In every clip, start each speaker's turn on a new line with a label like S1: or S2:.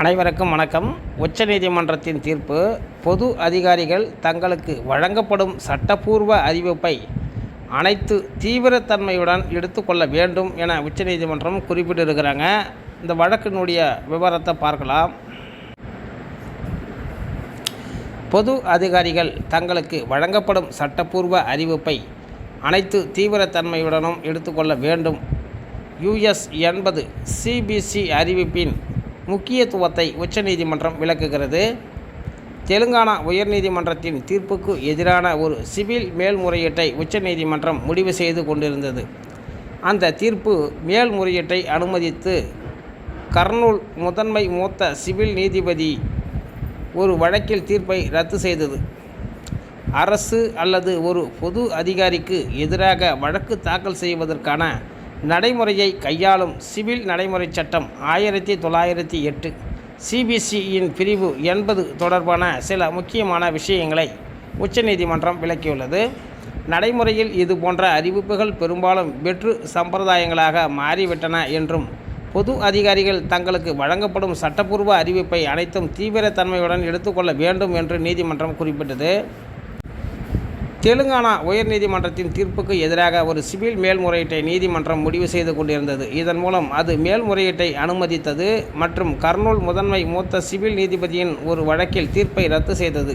S1: அனைவருக்கும் வணக்கம். உச்சநீதிமன்றத்தின் தீர்ப்பு பொது அதிகாரிகள் தங்களுக்கு வழங்கப்படும் சட்டப்பூர்வ அறிவிப்பை அனைத்து தீவிரத்தன்மையுடன் எடுத்துக்கொள்ள வேண்டும் என உச்சநீதிமன்றம் குறிப்பிட்டிருக்கிறாங்க. இந்த வழக்கினுடைய விவரத்தை பார்க்கலாம். பொது அதிகாரிகள் தங்களுக்கு வழங்கப்படும் சட்டப்பூர்வ அறிவிப்பை அனைத்து தீவிரத்தன்மையுடனும் எடுத்துக்கொள்ள வேண்டும். யுஎஸ் எண்பது சிபிசி அறிவிப்பின் முக்கியத்துவத்தை உச்சநீதிமன்றம் விளக்குகிறது. தெலுங்கானா உயர்நீதிமன்றத்தின் தீர்ப்புக்கு எதிரான ஒரு சிவில் மேல்முறையீட்டை உச்சநீதிமன்றம் முடிவு செய்து கொண்டிருந்தது. அந்த தீர்ப்பு மேல்முறையீட்டை அனுமதித்து கர்னூல் முதன்மை மூத்த சிவில் நீதிபதி ஒரு வழக்கில் தீர்ப்பை ரத்து செய்தது. அரசு அல்லது ஒரு பொது அதிகாரிக்கு எதிராக வழக்கு தாக்கல் செய்வதற்கான நடைமுறையை கையாளும் சிவில் நடைமுறை சட்டம் ஆயிரத்தி தொள்ளாயிரத்தி எட்டு. சிபிசியின் பிரிவு எண்பது தொடர்பான சில முக்கியமான விஷயங்களை உச்சநீதிமன்றம் விளக்கியுள்ளது. நடைமுறையில் இது போன்ற அறிவிப்புகள் பெரும்பாலும் வெற்று சம்பிரதாயங்களாக மாறிவிட்டன என்றும் பொது அதிகாரிகள் தங்களுக்கு வழங்கப்படும் சட்டப்பூர்வ அறிவிப்பை அனைத்தும் தீவிரத்தன்மையுடன் எடுத்துக்கொள்ள வேண்டும் என்று நீதிமன்றம் குறிப்பிட்டது. தெலுங்கானா உயர்நீதிமன்றத்தின் தீர்ப்புக்கு எதிராக ஒரு சிவில் மேல்முறையீட்டை நீதிமன்றம் முடிவு செய்து கொண்டிருந்தது. இதன் மூலம் அது மேல்முறையீட்டை அனுமதித்தது மற்றும் கர்னூல் முதன்மை மூத்த சிவில் நீதிபதியின் ஒரு வழக்கில் தீர்ப்பை ரத்து செய்தது.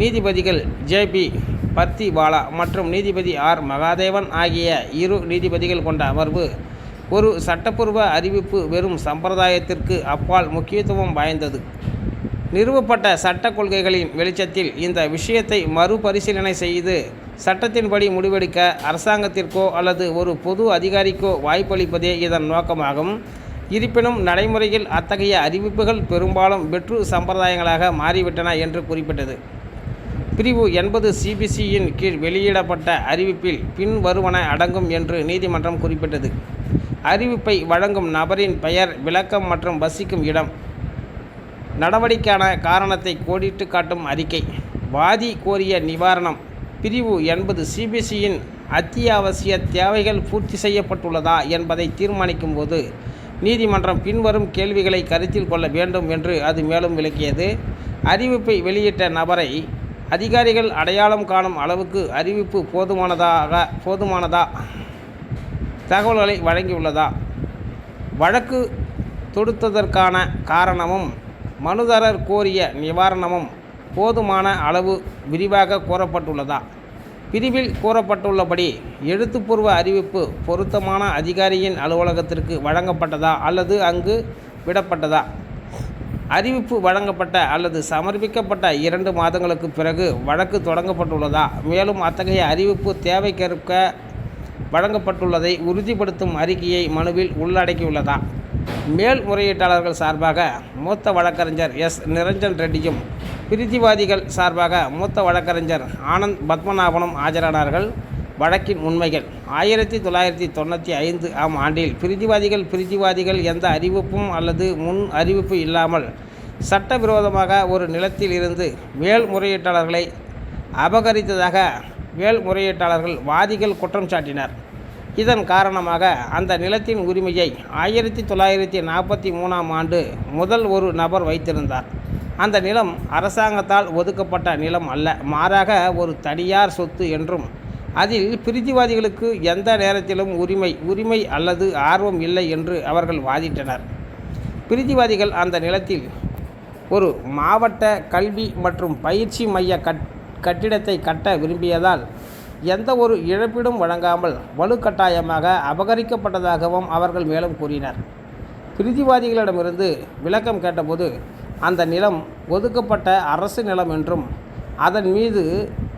S1: நீதிபதிகள் ஜேபி பர்த்திவாலா மற்றும் நீதிபதி ஆர் மகாதேவன் ஆகிய இரு நீதிபதிகள் கொண்ட அமர்வு ஒரு சட்டப்பூர்வ அறிவிப்பு வெறும் சம்பிரதாயத்திற்கு அப்பால் முக்கியத்துவம் வாய்ந்தது. நிறுவப்பட்ட சட்ட கொள்கைகளின் வெளிச்சத்தில் இந்த விஷயத்தை மறுபரிசீலனை செய்து சட்டத்தின்படி முடிவெடுக்க அரசாங்கத்திற்கோ அல்லது ஒரு பொது அதிகாரிக்கோ வாய்ப்பளிப்பதே இதன் நோக்கமாகும். இருப்பினும் நடைமுறையில் அத்தகைய அறிவிப்புகள் பெரும்பாலும் வெற்று சம்பிரதாயங்களாக மாறிவிட்டன என்று குறிப்பிட்டது. பிரிவு எண்பது சிபிசியின் கீழ் வெளியிடப்பட்ட அறிவிப்பில் பின்வருவன அடங்கும் என்று நீதிமன்றம் குறிப்பிட்டது. அறிவிப்பை வழங்கும் நபரின் பெயர் விளக்கம் மற்றும் வசிக்கும் இடம் நடவடிக்கையான காரணத்தை கோடிட்டு காட்டும் அறிக்கை. வாதி கோரிய நிவாரணம். பிரிவு என்பது சிபிசியின் அத்தியாவசிய தேவைகள் பூர்த்தி செய்யப்பட்டுள்ளதா என்பதை தீர்மானிக்கும் போது நீதிமன்றம் பின்வரும் கேள்விகளை கருத்தில் கொள்ள வேண்டும் என்று அது மேலும் விளக்கியது. அறிவிப்பை வெளியிட்ட நபரை அதிகாரிகள் அடையாளம் காணும் அளவுக்கு அறிவிப்பு போதுமானதாக போதுமானதா? தகவல்களை வழங்கியுள்ளதா? வழக்கு தொடுத்ததற்கான காரணமும் மனுதாரர் கோரிய நிவாரணமும் போதுமான அளவு விரிவாக கூறப்பட்டுள்ளதா பிரிவில் கூறப்பட்டுள்ளபடி எழுத்துப்பூர்வ அறிவிப்பு பொருத்தமான அதிகாரியின் அலுவலகத்திற்கு வழங்கப்பட்டதா அல்லது அங்கு விடப்பட்டதா? அறிவிப்பு வழங்கப்பட்ட அல்லது சமர்ப்பிக்கப்பட்ட இரண்டு மாதங்களுக்கு பிறகு வழக்கு தொடங்கப்பட்டுள்ளதா? மேலும் அத்தகைய அறிவிப்பு தேவைக்கேற்க வழங்கப்பட்டுள்ளதை உறுதிப்படுத்தும் அறிக்கையை மனுவில் உள்ளடக்கியுள்ளதா? மேல்முறையீட்டாளர்கள் சார்பாக மூத்த வழக்கறிஞர் எஸ். நிரஞ்சன் ரெட்டியும் பிரிதிவாதிகள் சார்பாக மூத்த வழக்கறிஞர் ஆனந்த் பத்மநாபனும் ஆஜரானார்கள். வழக்கின் உண்மைகள். ஆயிரத்தி தொள்ளாயிரத்தி தொண்ணூற்றி ஐந்து ஆம் ஆண்டில் பிரிதிவாதிகள் பிரிதிவாதிகள் எந்த அறிவிப்பும் அல்லது முன் அறிவிப்பு இல்லாமல் சட்டவிரோதமாக ஒரு நிலத்தில் இருந்து மேல்முறையீட்டாளர்களை அபகரித்ததாக மேல்முறையீட்டாளர்கள் வாதிகள் குற்றம் சாட்டினர். இதன் காரணமாக அந்த நிலத்தின் உரிமையை ஆயிரத்தி தொள்ளாயிரத்தி நாற்பத்தி மூணாம் ஆண்டு முதல் ஒரு நபர் வைத்திருந்தார். அந்த நிலம் அரசாங்கத்தால் ஒதுக்கப்பட்ட நிலம் அல்ல மாறாக ஒரு தனியார் சொத்து என்றும். அதில் பிரிதிவாதிகளுக்கு எந்த நேரத்திலும் உரிமை உரிமை அல்லது ஆர்வம் இல்லை என்று அவர்கள் வாதிட்டனர். பிரிதிவாதிகள் அந்த நிலத்தில் ஒரு மாவட்ட கல்வி மற்றும் பயிற்சி மைய கட் கட்டிடத்தை கட்ட விரும்பியதால் எந்த ஒரு இழப்பீடும் வழங்காமல் வலுக்கட்டாயமாக அபகரிக்கப்பட்டதாகவும் அவர்கள் மேலும் கூறினர். பிரிதிவாதிகளிடமிருந்து விளக்கம் கேட்டபோது அந்த நிலம் ஒதுக்கப்பட்ட அரசு நிலம் என்றும் அதன் மீது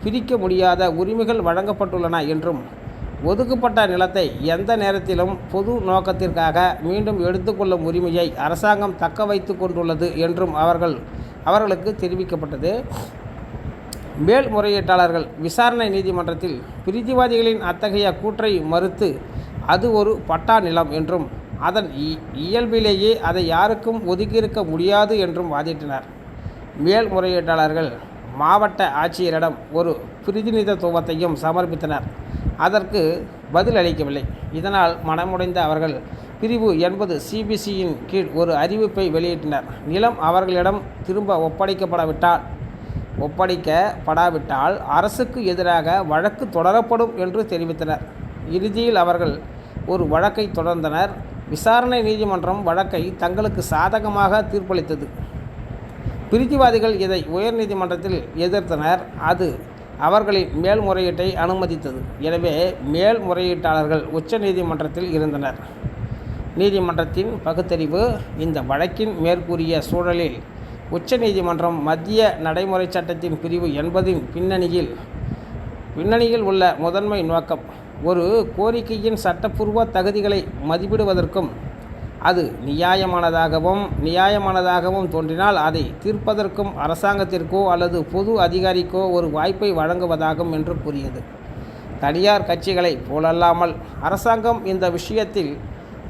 S1: பிரிக்க முடியாத உரிமைகள் வழங்கப்பட்டுள்ளன என்றும் ஒதுக்கப்பட்ட நிலத்தை எந்த நேரத்திலும் பொது நோக்கத்திற்காக மீண்டும் எடுத்துக்கொள்ளும் உரிமையை அரசாங்கம் தக்க வைத்து கொண்டுள்ளது என்றும் அவர்கள் அவர்களுக்கு தெரிவிக்கப்பட்டது. மேல்முறையீட்டாளர்கள் விசாரணை நீதிமன்றத்தில் பிரிதிவாதிகளின் அத்தகைய கூற்றை மறுத்து அது ஒரு பட்டா நிலம் என்றும் அதன் இயல்பிலேயே அதை யாருக்கும் ஒதுக்கியிருக்க முடியாது என்றும் வாதிட்டனர். மேல்முறையீட்டாளர்கள் மாவட்ட ஆட்சியரிடம் ஒரு பிரதிநிதித்துவத்தையும் சமர்ப்பித்தனர். அதற்கு பதில் அளிக்கவில்லை. இதனால் மனமுடைந்த அவர்கள் பிரிவு எண்பது சிபிசியின் கீழ் ஒரு அறிவிப்பை வெளியிட்டனர். நிலம் அவர்களிடம் திரும்ப ஒப்படைக்கப்படாவிட்டால் ஒப்படைக்கப்படாவிட்டால் அரசுக்கு எதிராக வழக்கு தொடரப்படும் என்று தெரிவித்தனர். இறுதியில் அவர்கள் ஒரு வழக்கை தொடர்ந்தனர். விசாரணை நீதிமன்றம் வழக்கை தங்களுக்கு சாதகமாக தீர்ப்பளித்தது. பிரிதிவாதிகள் இதை உயர்நீதிமன்றத்தில் எதிர்த்தனர். அது அவர்களின் மேல்முறையீட்டை அனுமதித்தது. எனவே மேல்முறையீட்டாளர்கள் உச்ச நீதிமன்றத்தில் இருந்தனர். நீதிமன்றத்தின் பகுத்தறிவு இந்த வழக்கின் மேற்கூறிய சூழலில் உச்சநீதிமன்றம் மத்திய நடைமுறை சட்டத்தின் பிரிவு எண்பதின் பின்னணியில் பின்னணியில் உள்ள முதன்மை நோக்கம் ஒரு கோரிக்கையின் சட்டப்பூர்வ தகுதிகளை மதிப்பிடுவதற்கும் அது நியாயமானதாகவும் நியாயமானதாகவும் தோன்றினால் அதை தீர்ப்பதற்கும் அரசாங்கத்திற்கோ அல்லது பொது அதிகாரிக்கோ ஒரு வாய்ப்பை வழங்குவதாகும் என்று கூறியது. தனியார் கட்சிகளைப் போலல்லாமல் அரசாங்கம் இந்த விஷயத்தில்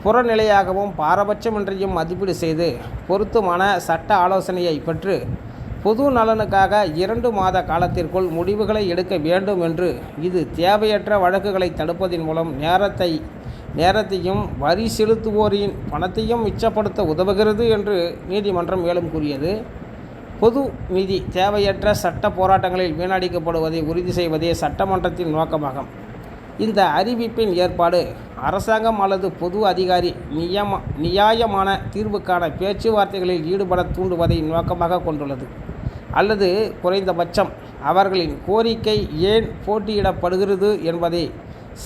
S1: புறநிலையாகவும் பாரபட்சமின்றியும் மதிப்பீடு செய்து பொருத்தமான சட்ட ஆலோசனையை பெற்று பொது நலனுக்காக இரண்டு மாத காலத்திற்குள் முடிவுகளை எடுக்க வேண்டும் என்று இது தேவையற்ற வழக்குகளை தடுப்பதன் மூலம் நேரத்தை நேரத்தையும் வரி செலுத்துவோரின் பணத்தையும் மிச்சப்படுத்த உதவுகிறது என்று நீதிமன்றம் மேலும் கூறியது. பொது நிதி தேவையற்ற சட்ட போராட்டங்களில் வீணடிக்கப்படுவதை உறுதி செய்வதே சட்டமன்றத்தின் நோக்கமாகும். இந்த அறிவிப்பின் ஏற்பாடு அரசாங்கம் அல்லது பொது அதிகாரி நியம நியாயமான தீர்வுக்கான பேச்சுவார்த்தைகளில் ஈடுபட தூண்டுவதை நோக்கமாக கொண்டுள்ளது. அல்லது குறைந்தபட்சம் அவர்களின் கோரிக்கை ஏன் போட்டியிடப்படுகிறது என்பதை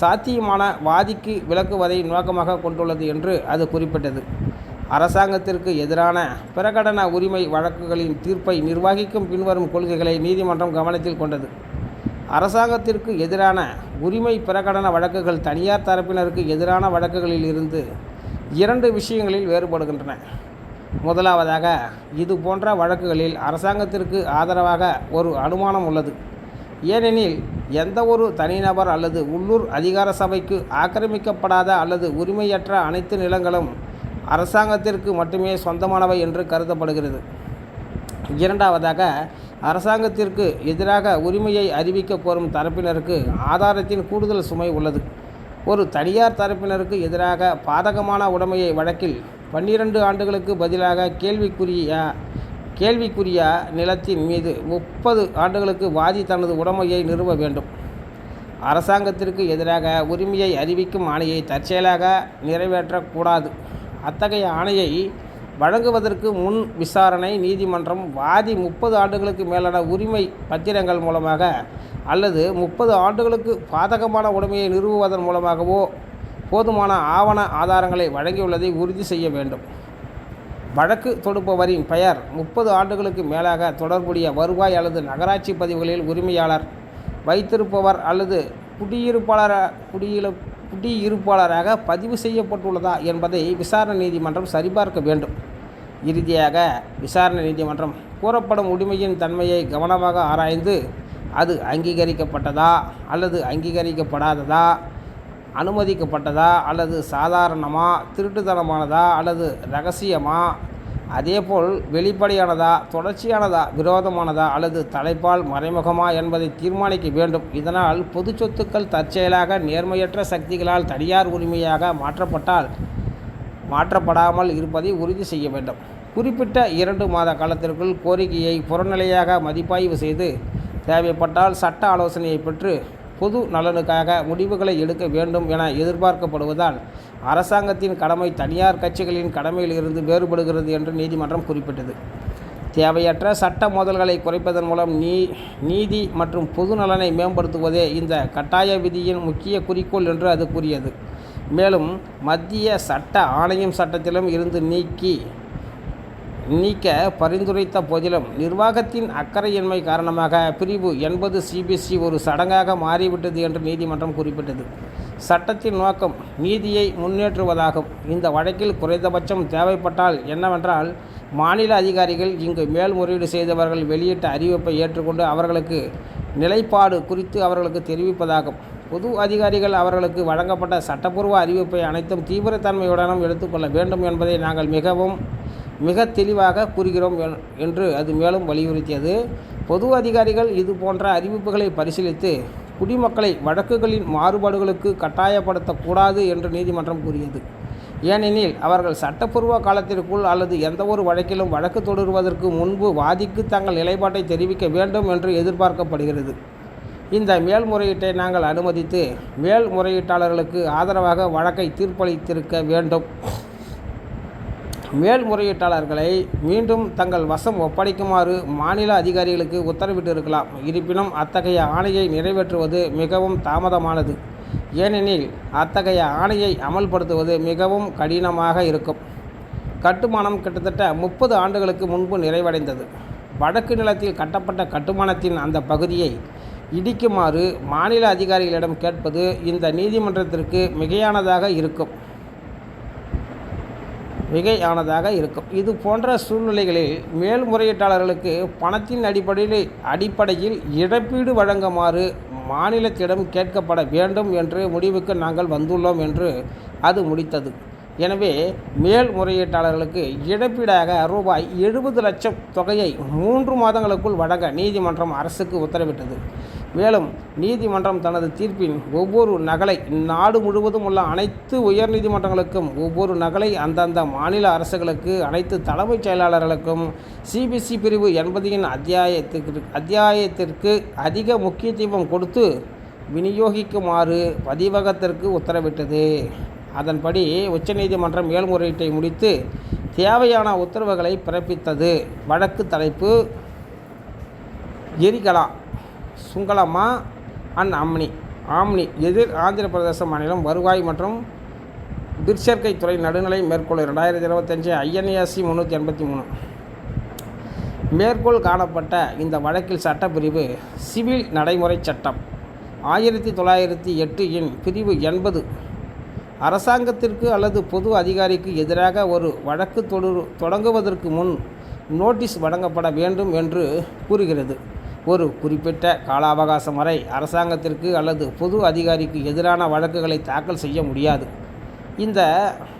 S1: சாத்தியமான வாதிக்கு விளக்குவதை நோக்கமாக கொண்டுள்ளது என்று அது குறிப்பிட்டது. அரசாங்கத்திற்கு எதிரான பிரகடன உரிமை வழக்குகளின் தீர்ப்பை நிர்வகிக்கும் பின்வரும் கொள்கைகளை நீதிமன்றம் கவனத்தில் கொண்டது. அரசாங்கத்திற்கு எதிரான உரிமை பிரகடன வழக்குகள் தனியார் தரப்பினருக்கு எதிரான வழக்குகளில் இருந்து இரண்டு விஷயங்களில் வேறுபடுகின்றன. முதலாவதாக இது போன்ற வழக்குகளில் அரசாங்கத்திற்கு ஆதரவாக ஒரு அனுமானம் உள்ளது. ஏனெனில் எந்த ஒரு தனிநபர் அல்லது உள்ளூர் அதிகார சபைக்கு ஆக்கிரமிக்கப்படாத அல்லது உரிமையற்ற அனைத்து நிலங்களும் அரசாங்கத்திற்கு மட்டுமே சொந்தமானவை என்று கருதப்படுகிறது. இரண்டாவதாக அரசாங்கத்திற்கு எதிராக உரிமையை அறிவிக்க கோரும் தரப்பினருக்கு ஆதாரத்தின் கூடுதல் சுமை உள்ளது. ஒரு தனியார் தரப்பினருக்கு எதிராக பாதகமான உடைமையை வழக்கில் பன்னிரண்டு ஆண்டுகளுக்கு பதிலாக கேள்விக்குரிய கேள்விக்குரிய நிலத்தின் மீது முப்பது ஆண்டுகளுக்கு வாதி தனது உடைமையை நிறுவ வேண்டும். அரசாங்கத்திற்கு எதிராக உரிமையை அறிவிக்கும் ஆணையை தற்செயலாக நிறைவேற்றக்கூடாது. அத்தகைய ஆணையை வழங்குவதற்கு முன் விசாரணை நீதிமன்றம் வாதி முப்பது ஆண்டுகளுக்கு மேலான உரிமை பத்திரங்கள் மூலமாக அல்லது முப்பது ஆண்டுகளுக்கு பாதகமான உடைமையை நிறுவுவதன் மூலமாகவோ போதுமான ஆவண ஆதாரங்களை வழங்கியுள்ளதை உறுதி செய்ய வேண்டும். வழக்கு தொடுப்பவரின் பெயர் முப்பது ஆண்டுகளுக்கு மேலாக தொடர்புடைய வருவாய் அல்லது நகராட்சி பதிவுகளில் உரிமையாளர் வைத்திருப்பவர் அல்லது குடியிருப்பாளர குடியிருப்பாளராக பதிவு செய்யப்பட்டுள்ளதா என்பதை விசாரணை நீதிமன்றம் சரிபார்க்க வேண்டும். இறுதியாக விசாரணை நீதிமன்றம் கூறப்படும் உரிமையின் தன்மையை கவனமாக ஆராய்ந்து அது அங்கீகரிக்கப்பட்டதா அல்லது அங்கீகரிக்கப்படாததா அனுமதிக்கப்பட்டதா அல்லது சாதாரணமா திருட்டுத்தனமானதா அல்லது ரகசியமா அதேபோல் வெளிப்படையானதா தொடர்ச்சியானதா விரோதமானதா அல்லது தலைப்பால் மறைமுகமா என்பதை தீர்மானிக்க வேண்டும். இதனால் பொது சொத்துக்கள் தற்செயலாக நேர்மையற்ற சக்திகளால் தனியார் உரிமையாக மாற்றப்பட்டால் மாற்றப்படாமல் இருப்பதை உறுதி செய்ய வேண்டும். குறிப்பிட்ட இரண்டு மாத காலத்திற்குள் கோரிக்கையை புறநிலையாக மதிப்பாய்வு செய்து தேவைப்பட்டால் சட்ட ஆலோசனையை பெற்று பொது நலனுக்காக முடிவுகளை எடுக்க வேண்டும் என எதிர்பார்க்கப்படுவதால் அரசாங்கத்தின் கடமை தனியார் கட்சிகளின் கடமையில் இருந்து வேறுபடுகிறது என்று நீதிமன்றம் குறிப்பிட்டது. தேவையற்ற சட்ட மோதல்களை குறைப்பதன் மூலம் நீ நீதி மற்றும் பொது நலனை மேம்படுத்துவதே இந்த கட்டாய விதியின் முக்கிய குறிக்கோள் என்று அது கூறியது. மேலும் மத்திய சட்ட ஆணையம் சட்டத்திலும் இருந்து நீக்கி நீக்க பரிந்துரைத்த போதிலும் நிர்வாகத்தின் அக்கறையின்மை காரணமாக பிரிவு எண்பது சிபிசி ஒரு சடங்காக மாறிவிட்டது என்று நீதிமன்றம் குறிப்பிட்டது. சட்டத்தின் நோக்கம் நீதியை முன்னேற்றுவதாகும். இந்த வழக்கில் குறைந்தபட்சம் தேவைப்பட்டால் என்னவென்றால் மாநில அதிகாரிகள் இங்கு மேல்முறையீடு செய்தவர்கள் வெளியிட்ட அறிவிப்பை ஏற்றுக்கொண்டு அவர்களுக்கு நிலைப்பாடு குறித்து அவர்களுக்கு தெரிவிப்பதாகும். பொது அதிகாரிகள் அவர்களுக்கு வழங்கப்பட்ட சட்டப்பூர்வ அறிவிப்பை அனைத்தும் தீவிரத்தன்மையுடனும் எடுத்துக்கொள்ள வேண்டும் என்பதை நாங்கள் மிகவும் மிக தெளிவாக கூறுகிறோம் என்- என்று அது மேலும் வலியுறுத்தியது. பொது அதிகாரிகள் இது போன்ற அறிவிப்புகளை பரிசீலித்து குடிமக்களை வழக்குகளின் மாறுபாடுகளுக்கு கட்டாயப்படுத்தக்கூடாது என்று நீதிமன்றம் கூறியது. ஏனெனில் அவர்கள் சட்டப்பூர்வ காலத்திற்குள் அல்லது எந்தவொரு வழக்கிலும் வழக்கு தொடருவதற்கு முன்பு வாதிக்கு தங்கள் நிலைப்பாட்டை தெரிவிக்க வேண்டும் என்று எதிர்பார்க்கப்படுகிறது. இந்த மேல்முறையீட்டை நாங்கள் அனுமதித்து மேல்முறையீட்டாளர்களுக்கு ஆதரவாக வழக்கை தீர்ப்பளித்திருக்க வேண்டும். மேல்முறையீட்டாளர்களை மீண்டும் தங்கள் வசம் ஒப்படைக்குமாறு மாநில அதிகாரிகளுக்கு உத்தரவிட்டிருக்கலாம். இருப்பினும் அத்தகைய ஆணையை நிறைவேற்றுவது மிகவும் தாமதமானது. ஏனெனில் அத்தகைய ஆணையை அமல்படுத்துவது மிகவும் கடினமாக இருக்கும். கட்டுமானம் கிட்டத்தட்ட முப்பது ஆண்டுகளுக்கு முன்பு நிறைவடைந்தது. வடக்கு நிலத்தில் கட்டப்பட்ட கட்டுமானத்தின் அந்த பகுதியை இடிக்குமாறு மாநில அதிகாரிகளிடம் கேட்பது இந்த நீதிமன்றத்திற்கு மிகையானதாக இருக்கும். மிகையானதாக இருக்கும். இது போன்ற சூழ்நிலைகளில் மேல்முறையீட்டாளர்களுக்கு பணத்தின் அடிப்படையில் அடிப்படையில் இழப்பீடு வழங்குமாறு மாநிலத்திடம் கேட்கப்பட வேண்டும் என்று முடிவுக்கு நாங்கள் வந்துள்ளோம் என்று அது முடித்தது. எனவே மேல்முறையீட்டாளர்களுக்கு இழப்பீடாக ரூபாய் எழுபது லட்சம் தொகையை மூன்று மாதங்களுக்குள் வழங்க நீதிமன்றம் அரசுக்கு உத்தரவிட்டது. மேலும் நீதிமன்றம் தனது தீர்ப்பின் ஒவ்வொரு நகலை நாடு முழுவதும் உள்ள அனைத்து உயர்நீதிமன்றங்களுக்கும் ஒவ்வொரு நகலை அந்தந்த மாநில அரசுகளுக்கு அனைத்து தலைமைச் செயலாளர்களுக்கும் சிபிசி பிரிவு எண்பதின் அத்தியாயத்திற்கு அத்தியாயத்திற்கு அதிக முக்கியத்துவம் கொடுத்து விநியோகிக்குமாறு பதிவகத்திற்கு உத்தரவிட்டது. அதன்படி உச்சநீதிமன்றம் மேல்முறையீட்டை முடித்து தேவையான உத்தரவுகளை பிறப்பித்தது. வழக்கு தலைப்பு எரிகலா. சுங்கலம்மா அண்ட் அம்னி ஆம்னி எதிர் ஆந்திர பிரதேச மாநிலம் வருவாய் மற்றும் பிற்சேர்க்கை துறை நடுநிலை மேற்கோள் ரெண்டாயிரத்தி இருபத்தஞ்சி ஐஎன்ஏசி முந்நூற்றி எண்பத்தி மூணு. மேற்கோள் காணப்பட்ட இந்த வழக்கில் சட்டப்பிரிவு சிவில் நடைமுறை சட்டம். ஆயிரத்தி தொள்ளாயிரத்தி எட்டு இன் பிரிவு எண்பது. அரசாங்கத்திற்கு அல்லது பொது அதிகாரிக்கு எதிராக ஒரு வழக்கு தொடர் தொடங்குவதற்கு முன் நோட்டீஸ் வழங்கப்பட வேண்டும் என்று கூறுகிறது. ஒரு குறிப்பிட்ட கால அவகாசம் வரை அரசாங்கத்திற்கு அல்லது பொது அதிகாரிக்கு எதிரான வழக்குகளை தாக்கல் செய்ய முடியாது. இந்த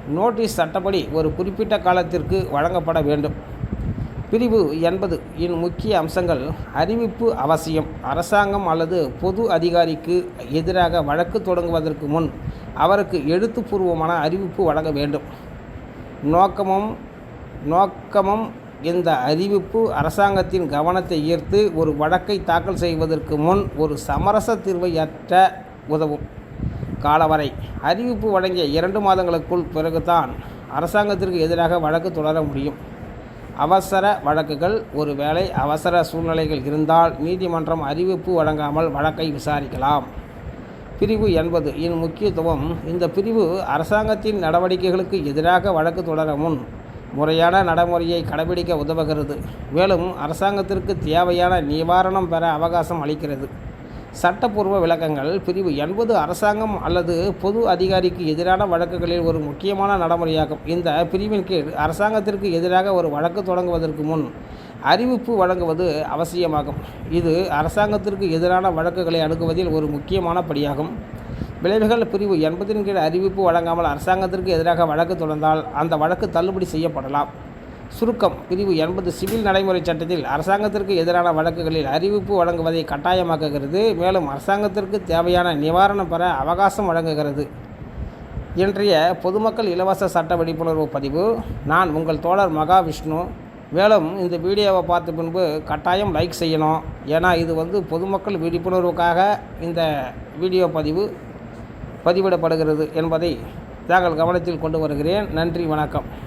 S1: நோட்டீஸ் சட்டப்படி ஒரு குறிப்பிட்ட காலத்திற்கு வழங்கப்பட வேண்டும். பிரிவு எண்பது இன் முக்கிய அம்சங்கள் அறிவிப்பு அவசியம். அரசாங்கம் அல்லது பொது அதிகாரிக்கு எதிராக வழக்கு தொடங்குவதற்கு முன் அவருக்கு எழுத்துப்பூர்வமான அறிவிப்பு வழங்க வேண்டும். நோக்கமும் நோக்கமும் இந்த அறிவிப்பு அரசாங்கத்தின் கவனத்தை ஈர்த்து ஒரு வழக்கை தாக்கல் செய்வதற்கு முன் ஒரு சமரச தீர்வை அற்ற உதவும். காலவரை அறிவிப்பு வழங்கிய இரண்டு மாதங்களுக்குள் பிறகுதான் அரசாங்கத்திற்கு எதிராக வழக்கு தொடர முடியும். அவசர வழக்குகள் ஒருவேளை அவசர சூழ்நிலைகள் இருந்தால் நீதிமன்றம் அறிவிப்பு வழங்காமல் வழக்கை விசாரிக்கலாம். பிரிவு என்பது இன் முக்கியத்துவம். இந்த பிரிவு அரசாங்கத்தின் நடவடிக்கைகளுக்கு எதிராக வழக்கு தொடர முன் முறையான நடைமுறையை கடைபிடிக்க உதவுகிறது. மேலும் அரசாங்கத்திற்கு தேவையான நிவாரணம் பெற அவகாசம் அளிக்கிறது. சட்டப்பூர்வ விளக்கங்கள் பிரிவு எண்பது அரசாங்கம் அல்லது பொது அதிகாரிக்கு எதிரான வழக்குகளில் ஒரு முக்கியமான நடைமுறையாகும். இந்த பிரிவின் கீழ் அரசாங்கத்திற்கு எதிராக ஒரு வழக்கு தொடங்குவதற்கு முன் அறிவிப்பு வழங்குவது அவசியமாகும். இது அரசாங்கத்திற்கு எதிரான வழக்குகளை அணுகுவதில் ஒரு முக்கியமான படியாகும். விளைவுகள் பிரிவு எண்பதின் கீழ் அறிவிப்பு வழங்காமல் அரசாங்கத்திற்கு எதிராக வழக்கு தொடர்ந்தால் அந்த வழக்கு தள்ளுபடி செய்யப்படலாம். சுருக்கம் பிரிவு எண்பது சிவில் நடைமுறை சட்டத்தில் அரசாங்கத்திற்கு எதிரான வழக்குகளில் அறிவிப்பு வழங்குவதை கட்டாயமாக்குகிறது மேலும் அரசாங்கத்திற்கு தேவையான நிவாரணம் பெற அவகாசம் வழங்குகிறது. இன்றைய பொதுமக்கள் இலவச சட்ட விழிப்புணர்வு பதிவு. நான் உங்கள் தோழர் மகாவிஷ்ணு. மேலும் இந்த வீடியோவை பார்த்த பின்பு கட்டாயம் லைக் செய்யணும். ஏன்னா இது வந்து பொதுமக்கள் விழிப்புணர்வுக்காக இந்த வீடியோ பதிவு. பதிவிடப்படுகிறது என்பதை தாங்கள் கவனத்தில் கொண்டு வருகிறேன். நன்றி வணக்கம்.